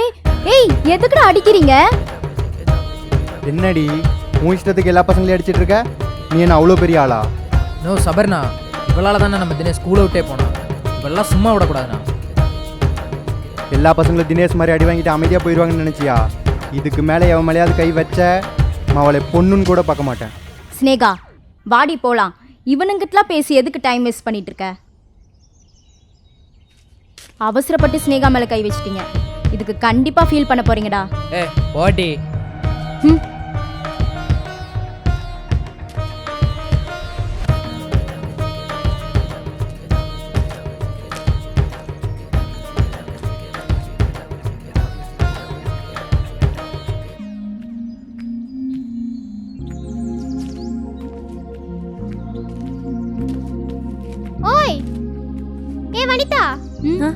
ஏய் ஏய் எதுக்குடா அடிக்கிறீங்க? என்னடி உன் இஷ்டத்துக்கு எல்லா பசங்களையும் அடிச்சிட்டு இருக்க? நீ என்ன அவ்வளோ பெரிய ஆளா? நோ சபர்ணா இவளால் தானே நம்ம தினேஷ் ஸ்கூலை விட்டே போனோம் இவெல்லாம் சும்மா விடக்கூடாதுண்ணா எல்லா பசங்களும் தினேஷ் மாதிரி அடி வாங்கிட்டு அமைதியாக போயிடுவாங்கன்னு நினச்சியா? இதுக்கு மேலே எவன் மேலேயாவது கை வச்ச நான் அவளை பொண்ணுன்னு கூட பார்க்க மாட்டேன். ஸ்னேகா வாடி போலாம். இவனுங்கிட்டலாம் பேசி எதுக்கு டைம் வேஸ்ட் பண்ணிட்டு இருக்க? அவசரப்பட்டு ஸ்னேகா மேல கை வச்சிட்டீங்க. இதுக்கு கண்டிப்பா ஃபீல் பண்ண போறீங்கடா. ஏ போடி. ம். ஓய் ஏ வனிதா. ம்